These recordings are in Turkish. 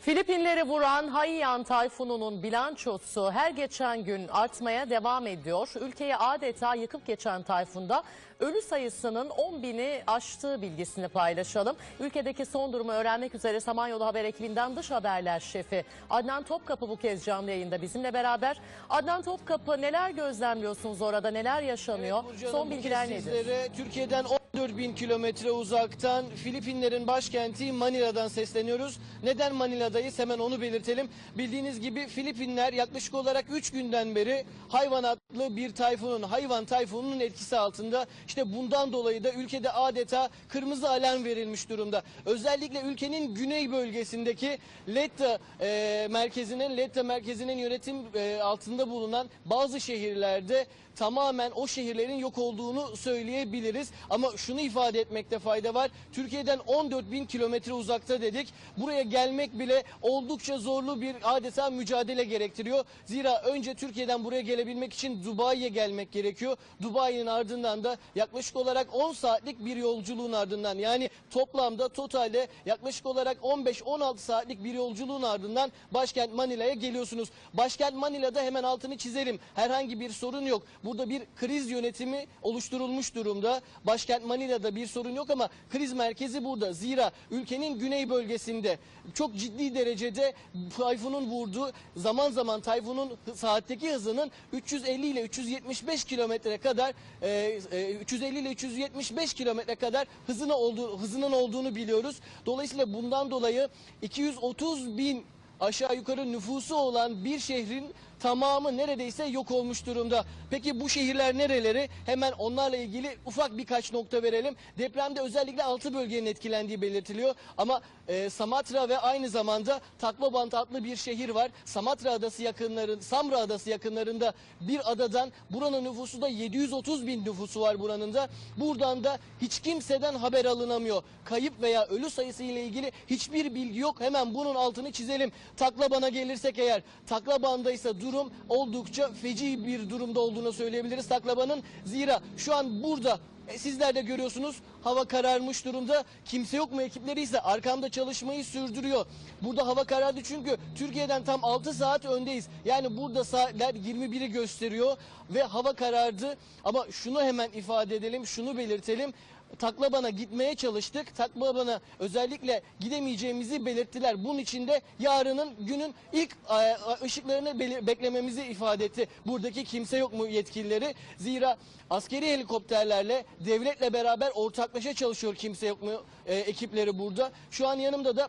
Filipinleri vuran Haiyan tayfununun bilançosu her geçen gün artmaya devam ediyor. Ülkeyi adeta yıkıp geçen tayfunda ölü sayısının 10 bini aştığı bilgisini paylaşalım. Ülkedeki son durumu öğrenmek üzere Samanyolu Haber ekibinden dış haberler şefi Adnan Topkapı bu kez canlı yayında bizimle beraber. Adnan Topkapı neler gözlemliyorsunuz orada neler yaşanıyor? Burcu Hanım, son bilgiler nedir? Türkiye'den 14 bin kilometre uzaktan Filipinlerin başkenti Manila'dan sesleniyoruz. Neden Manila'dayız hemen onu belirtelim. Bildiğiniz gibi Filipinler yaklaşık olarak 3 günden beri hayvanatlı bir tayfunun, hayvan tayfununun etkisi altında. İşte bundan dolayı da ülkede adeta kırmızı alarm verilmiş durumda. Özellikle ülkenin güney bölgesindeki Letta e, merkezinin, Letta merkezinin yönetim e, altında bulunan bazı şehirlerde tamamen o şehirlerin yok olduğunu söyleyebiliriz. Ama şunu ifade etmekte fayda var. Türkiye'den 14 bin kilometre uzakta dedik. Buraya gelmek bile oldukça zorlu bir adeta mücadele gerektiriyor. Zira önce Türkiye'den buraya gelebilmek için Dubai'ye gelmek gerekiyor. Dubai'nin ardından da yaklaşık olarak 10 saatlik bir yolculuğun ardından yani toplamda totalde yaklaşık olarak 15-16 saatlik bir yolculuğun ardından başkent Manila'ya geliyorsunuz. Başkent Manila'da hemen altını çizelim. Herhangi bir sorun yok. Burada bir kriz yönetimi oluşturulmuş durumda. Başkent Manila'da bir sorun yok ama kriz merkezi burada. Zira ülkenin güney bölgesinde çok ciddi derecede tayfunun vurduğu zaman zaman tayfunun saatteki hızının 350 ile 375 kilometre kadar e, e, 350 ile 375 kilometre kadar hızına olduğu, hızının olduğunu biliyoruz. Dolayısıyla bundan dolayı 230 bin aşağı yukarı nüfusu olan bir şehrin tamamı neredeyse yok olmuş durumda. Peki bu şehirler nereleri? Hemen onlarla ilgili ufak birkaç nokta verelim. Depremde özellikle 6 bölgenin etkilendiği belirtiliyor. Ama e, Samatra ve aynı zamanda Taklobant adlı bir şehir var. Samatra adası yakınların, Samra adası yakınlarında bir adadan buranın nüfusu da 730 bin nüfusu var buranın da. Buradan da hiç kimseden haber alınamıyor. Kayıp veya ölü sayısı ile ilgili hiçbir bilgi yok. Hemen bunun altını çizelim. Taklaban'a gelirsek eğer Taklaban'da ise durum oldukça feci bir durumda olduğunu söyleyebiliriz Taklaban'ın. Zira şu an burada e, Sizler de görüyorsunuz hava kararmış durumda. Kimse yok mu ekipleri ise arkamda çalışmayı sürdürüyor. Burada hava karardı çünkü Türkiye'den tam 6 saat öndeyiz. Yani burada saatler 21'i gösteriyor ve hava karardı. Ama şunu hemen ifade edelim, şunu belirtelim. Taklaban'a gitmeye çalıştık. Taklaban'a özellikle gidemeyeceğimizi belirttiler. Bunun için de yarının günün ilk e, ışıklarını belir- beklememizi ifade etti. Buradaki kimse yok mu yetkilileri? Zira askeri helikopterlerle devletle beraber ortaklaşa çalışıyor kimse yok mu e, ekipleri burada. Şu an yanımda da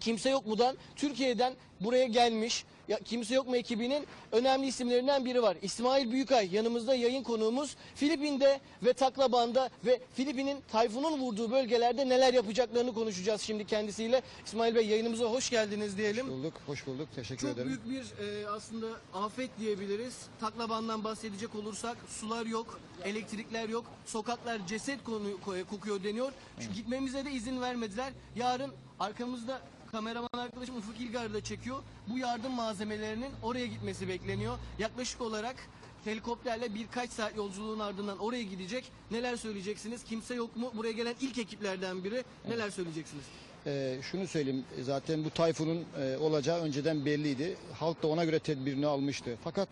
Kimse Yok mu'dan Türkiye'den buraya gelmiş ya Kimse Yok mu ekibinin önemli isimlerinden biri var. İsmail Büyükay yanımızda yayın konuğumuz. Filipin'de ve Taklaban'da ve Filipin'in tayfunun vurduğu bölgelerde neler yapacaklarını konuşacağız şimdi kendisiyle. İsmail Bey yayınımıza hoş geldiniz diyelim. bulduk, hoş bulduk. Teşekkür Çok ederim. büyük bir e, aslında afet diyebiliriz. Taklaban'dan bahsedecek olursak sular yok, elektrikler yok, sokaklar ceset konu, ko- kokuyor deniyor. Şu gitmemize de izin vermediler. Yarın arkamızda kameraman arkadaşım Ufuk İlgar da çekiyor. Bu yardım malzemelerinin oraya gitmesi bekleniyor. Yaklaşık olarak helikopterle birkaç saat yolculuğun ardından oraya gidecek. Neler söyleyeceksiniz? Kimse yok mu? Buraya gelen ilk ekiplerden biri. Neler söyleyeceksiniz? Ee, şunu söyleyeyim, zaten bu tayfunun e, olacağı önceden belliydi. Halk da ona göre tedbirini almıştı. Fakat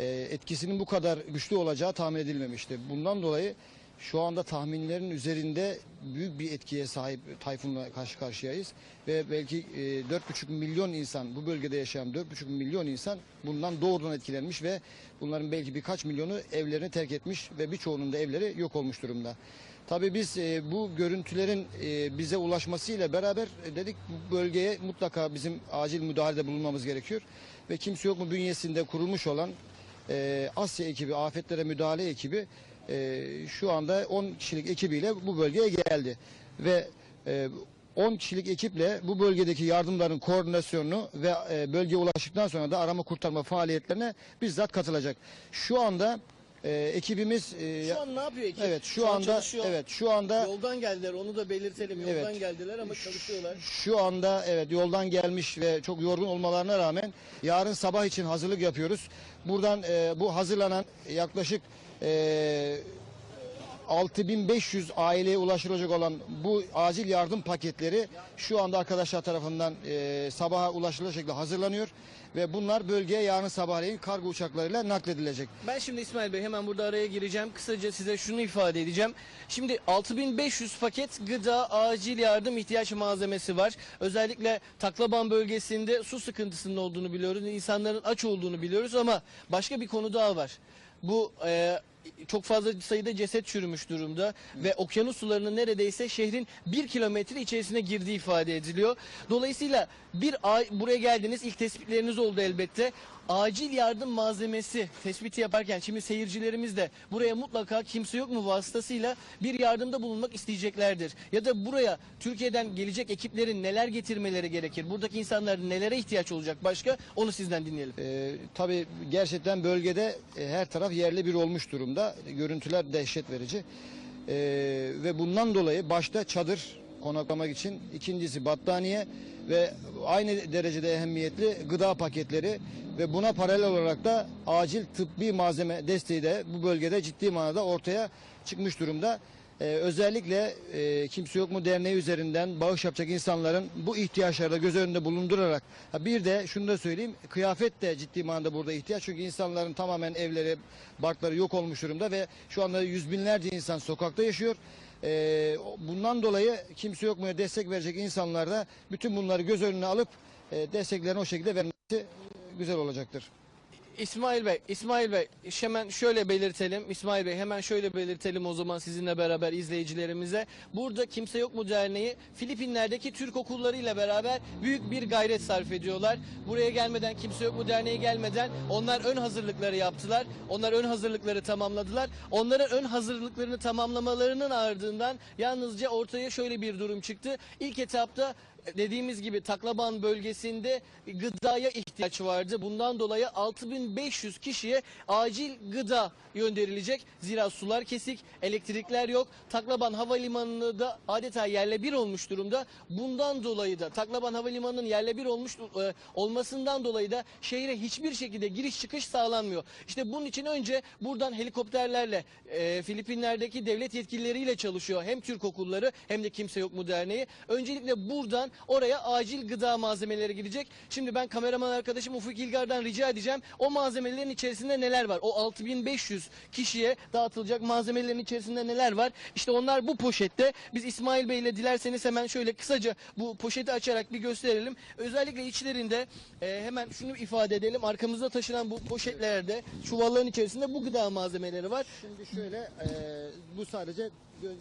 e, etkisinin bu kadar güçlü olacağı tahmin edilmemişti. Bundan dolayı şu anda tahminlerin üzerinde büyük bir etkiye sahip tayfunla karşı karşıyayız. Ve belki e, 4,5 milyon insan, bu bölgede yaşayan 4,5 milyon insan bundan doğrudan etkilenmiş ve bunların belki birkaç milyonu evlerini terk etmiş ve birçoğunun da evleri yok olmuş durumda. Tabii biz e, bu görüntülerin e, bize ulaşmasıyla beraber e, dedik bu bölgeye mutlaka bizim acil müdahalede bulunmamız gerekiyor. Ve kimse yok mu bünyesinde kurulmuş olan Asya ekibi, afetlere müdahale ekibi e, şu anda 10 kişilik ekibiyle bu bölgeye geldi. Ve e, 10 kişilik ekiple bu bölgedeki yardımların koordinasyonunu ve e, bölgeye ulaştıktan sonra da arama kurtarma faaliyetlerine bizzat katılacak. Şu anda e, ekibimiz e, Şu an ne yapıyor ekip? Evet şu, an anda çalışıyor. evet şu anda Yoldan geldiler onu da belirtelim. Yoldan Evet. geldiler ama çalışıyorlar. şu anda evet yoldan gelmiş ve çok yorgun olmalarına rağmen yarın sabah için hazırlık yapıyoruz. Buradan e, bu hazırlanan yaklaşık e, 6500 aileye ulaşılacak olan bu acil yardım paketleri şu anda arkadaşlar tarafından e, sabaha ulaşılacak şekilde hazırlanıyor ve bunlar bölgeye yarın sabahleyin kargo uçaklarıyla nakledilecek. Ben şimdi İsmail Bey hemen burada araya gireceğim. Kısaca size şunu ifade edeceğim. Şimdi 6500 paket gıda acil yardım ihtiyaç malzemesi var. Özellikle Taklaban bölgesinde su sıkıntısının olduğunu biliyoruz. İnsanların aç olduğunu biliyoruz ama başka bir konu daha var. Bu çok fazla sayıda ceset çürümüş durumda ve okyanus sularının neredeyse şehrin bir kilometre içerisine girdiği ifade ediliyor. Dolayısıyla bir buraya geldiniz ilk tespitleriniz oldu elbette. Acil yardım malzemesi tespiti yaparken şimdi seyircilerimiz de buraya mutlaka kimse yok mu vasıtasıyla bir yardımda bulunmak isteyeceklerdir. Ya da buraya Türkiye'den gelecek ekiplerin neler getirmeleri gerekir? Buradaki insanların nelere ihtiyaç olacak başka? Onu sizden dinleyelim. Ee, tabii gerçekten bölgede e, her taraf yerli bir olmuş durumda. Görüntüler dehşet verici. Ee, ve bundan dolayı başta çadır konaklamak için, ikincisi battaniye ve aynı derecede ehemmiyetli gıda paketleri ve buna paralel olarak da acil tıbbi malzeme desteği de bu bölgede ciddi manada ortaya çıkmış durumda. Ee, özellikle e, Kimse Yok mu Derneği üzerinden bağış yapacak insanların bu ihtiyaçları da göz önünde bulundurarak ha bir de şunu da söyleyeyim kıyafet de ciddi manada burada ihtiyaç çünkü insanların tamamen evleri barkları yok olmuş durumda ve şu anda yüz binlerce insan sokakta yaşıyor. Ee, bundan dolayı Kimse Yok mu'ya destek verecek insanlar da bütün bunları göz önüne alıp e, desteklerini o şekilde vermesi güzel olacaktır. İsmail Bey, İsmail Bey hemen şöyle belirtelim. İsmail Bey hemen şöyle belirtelim o zaman sizinle beraber izleyicilerimize. Burada Kimse Yok mu Derneği Filipinler'deki Türk okullarıyla beraber büyük bir gayret sarf ediyorlar. Buraya gelmeden Kimse Yok mu Derneği gelmeden onlar ön hazırlıkları yaptılar. Onlar ön hazırlıkları tamamladılar. Onların ön hazırlıklarını tamamlamalarının ardından yalnızca ortaya şöyle bir durum çıktı. İlk etapta dediğimiz gibi Taklaban bölgesinde gıdaya ihtiyaç vardı. Bundan dolayı 6500 kişiye acil gıda gönderilecek. Zira sular kesik, elektrikler yok. Taklaban Havalimanı'nı da adeta yerle bir olmuş durumda. Bundan dolayı da Taklaban Havalimanı'nın yerle bir olmuş e, olmasından dolayı da şehre hiçbir şekilde giriş çıkış sağlanmıyor. İşte bunun için önce buradan helikopterlerle e, Filipinler'deki devlet yetkilileriyle çalışıyor. Hem Türk okulları hem de Kimse Yok mu Derneği. Öncelikle buradan oraya acil gıda malzemeleri gidecek. Şimdi ben kameraman arkadaşım Ufuk İlgar'dan rica edeceğim. O malzemelerin içerisinde neler var? O 6500 kişiye dağıtılacak malzemelerin içerisinde neler var? İşte onlar bu poşette. Biz İsmail Bey ile dilerseniz hemen şöyle kısaca bu poşeti açarak bir gösterelim. Özellikle içlerinde e, hemen şunu ifade edelim. Arkamızda taşınan bu poşetlerde çuvalların içerisinde bu gıda malzemeleri var. Şimdi şöyle e, bu sadece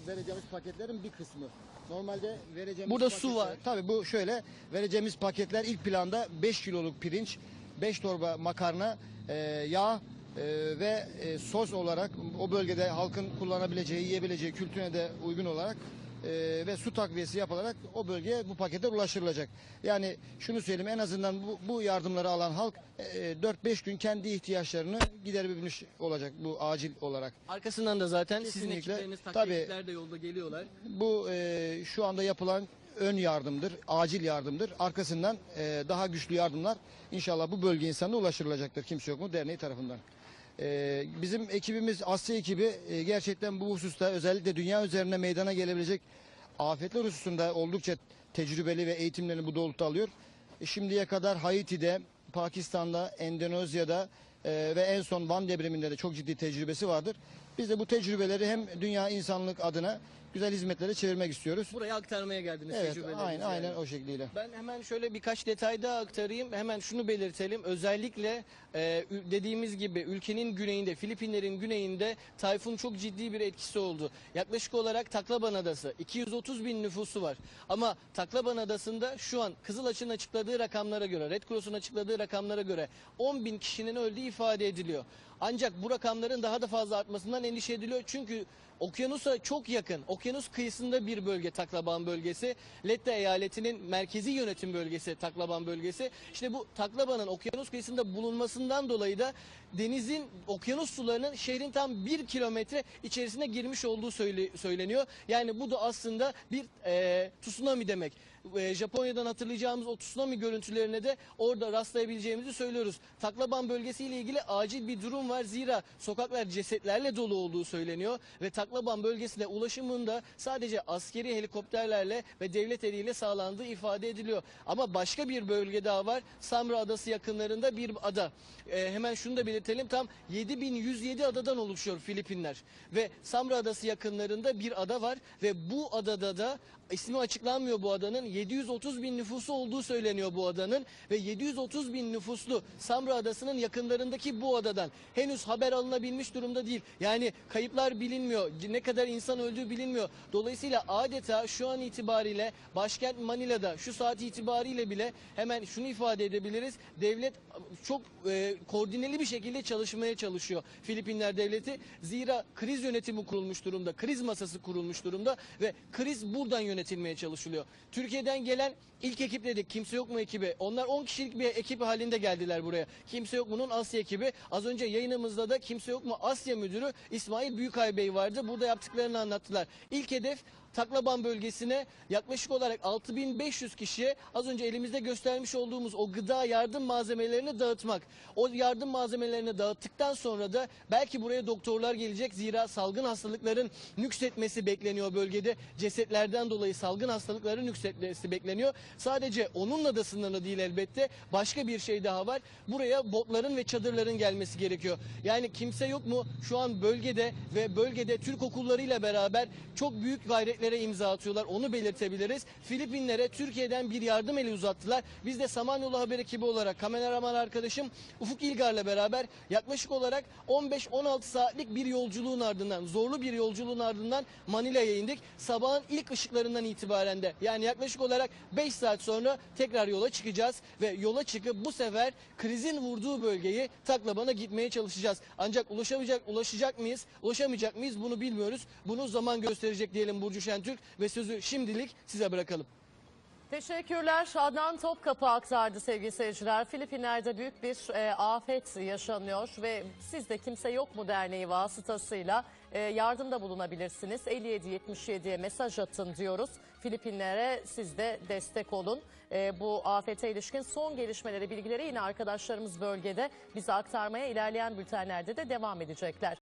vereceğimiz paketlerin bir kısmı. Normalde vereceğimiz Burada su paketler- var. Tabii bu şöyle vereceğimiz paketler ilk planda 5 kiloluk pirinç, 5 torba makarna, e, yağ e, ve e, sos olarak o bölgede halkın kullanabileceği, yiyebileceği kültürüne de uygun olarak e, ve su takviyesi yapılarak o bölgeye bu paketler ulaştırılacak. Yani şunu söyleyeyim en azından bu, bu yardımları alan halk e, 4-5 gün kendi ihtiyaçlarını giderebilmiş olacak bu acil olarak. Arkasından da zaten sizin Kesinlikle. ekipleriniz, Tabii. de yolda geliyorlar. Bu e, şu anda yapılan ön yardımdır, acil yardımdır. Arkasından e, daha güçlü yardımlar inşallah bu bölge insanına ulaştırılacaktır. Kimse yok mu derneği tarafından. E, bizim ekibimiz Asya ekibi e, gerçekten bu hususta özellikle dünya üzerine meydana gelebilecek afetler hususunda oldukça tecrübeli ve eğitimlerini bu doğrultuda alıyor. E, şimdiye kadar Haiti'de, Pakistan'da, Endonezya'da e, ve en son Van depreminde de çok ciddi tecrübesi vardır. Biz de bu tecrübeleri hem dünya insanlık adına güzel hizmetlere çevirmek istiyoruz. Buraya aktarmaya geldiniz Evet, tecrübelerinizi aynen, yani. aynen o şekliyle. Ben hemen şöyle birkaç detay daha aktarayım. Hemen şunu belirtelim. Özellikle e, ü- dediğimiz gibi ülkenin güneyinde, Filipinlerin güneyinde tayfun çok ciddi bir etkisi oldu. Yaklaşık olarak Taklaban Adası 230 bin nüfusu var. Ama Taklaban Adası'nda şu an Kızılaç'ın açıkladığı rakamlara göre, Red Cross'un açıkladığı rakamlara göre 10 bin kişinin öldüğü ifade ediliyor. Ancak bu rakamların daha da fazla artmasından endişe ediliyor. Çünkü okyanusa çok yakın, okyanus kıyısında bir bölge Taklaban bölgesi. Letta eyaletinin merkezi yönetim bölgesi Taklaban bölgesi. İşte bu Taklaban'ın okyanus kıyısında bulunmasından dolayı da denizin, okyanus sularının şehrin tam bir kilometre içerisine girmiş olduğu söyle- söyleniyor. Yani bu da aslında bir e, tsunami demek. E, Japonya'dan hatırlayacağımız o tsunami görüntülerine de orada rastlayabileceğimizi söylüyoruz. Taklaban bölgesiyle ilgili acil bir durum var. Zira sokaklar cesetlerle dolu olduğu söyleniyor ve Taklaban bölgesine ulaşımın da sadece askeri helikopterlerle ve devlet eliyle sağlandığı ifade ediliyor. Ama başka bir bölge daha var. Samra Adası yakınlarında bir ada. E, hemen şunu da belirtelim. Tam 7107 adadan oluşuyor Filipinler. Ve Samra Adası yakınlarında bir ada var ve bu adada da ismi açıklanmıyor bu adanın. 730 bin nüfusu olduğu söyleniyor bu adanın ve 730 bin nüfuslu Samra Adası'nın yakınlarındaki bu adadan henüz haber alınabilmiş durumda değil. Yani kayıplar bilinmiyor. Ne kadar insan öldüğü bilinmiyor. Dolayısıyla adeta şu an itibariyle başkent Manila'da şu saat itibariyle bile hemen şunu ifade edebiliriz. Devlet çok e, koordineli bir şekilde çalışmaya çalışıyor Filipinler devleti. Zira kriz yönetimi kurulmuş durumda. Kriz masası kurulmuş durumda ve kriz buradan yönetilmeye çalışılıyor. Türkiye'den gelen ilk ekip dedik. Kimse yok mu ekibi? Onlar 10 kişilik bir ekip halinde geldiler buraya. Kimse yok mu'nun Asya ekibi. Az önce yayınımızda da Kimse yok mu Asya müdürü İsmail Büyükay Bey vardı. Burada yaptıklarını anlattılar. İlk hedef Taklaban bölgesine yaklaşık olarak 6500 kişiye az önce elimizde göstermiş olduğumuz o gıda yardım malzemelerini dağıtmak. O yardım malzemelerini dağıttıktan sonra da belki buraya doktorlar gelecek. Zira salgın hastalıkların nüksetmesi bekleniyor bölgede. Cesetlerden dolayı salgın hastalıkların nüksetmesi bekleniyor. Sadece onunla da sınırlı değil elbette. Başka bir şey daha var. Buraya botların ve çadırların gelmesi gerekiyor. Yani kimse yok mu şu an bölgede ve bölgede Türk okullarıyla beraber çok büyük gayretlere imza atıyorlar. Onu belirtebiliriz. Filipinlere Türkiye'den bir yardım eli uzattılar. Biz de Samanyolu Haber ekibi olarak kameraman arkadaşım Ufuk İlgar'la beraber yaklaşık olarak 15-16 saatlik bir yolculuğun ardından, zorlu bir yolculuğun ardından Manila'ya indik. Sabahın ilk ışıklarından itibaren de yani yaklaşık olarak 5 saat sonra tekrar yola çıkacağız ve yola çıkıp bu sefer krizin vurduğu bölgeyi Taklaban'a gitmeye çalışacağız. Ancak ulaşamayacak, ulaşacak mıyız, ulaşamayacak mıyız bunu bilmiyoruz. Bunu zaman gösterecek diyelim Burcu Şentürk ve sözü şimdilik size bırakalım. Teşekkürler. Adnan Topkapı aktardı sevgili seyirciler. Filipinler'de büyük bir e, afet yaşanıyor ve siz de Kimse Yok mu Derneği vasıtasıyla e, yardımda bulunabilirsiniz. 5777'ye mesaj atın diyoruz. Filipinlere siz de destek olun. E, bu afete ilişkin son gelişmeleri, bilgileri yine arkadaşlarımız bölgede bize aktarmaya ilerleyen bültenlerde de devam edecekler.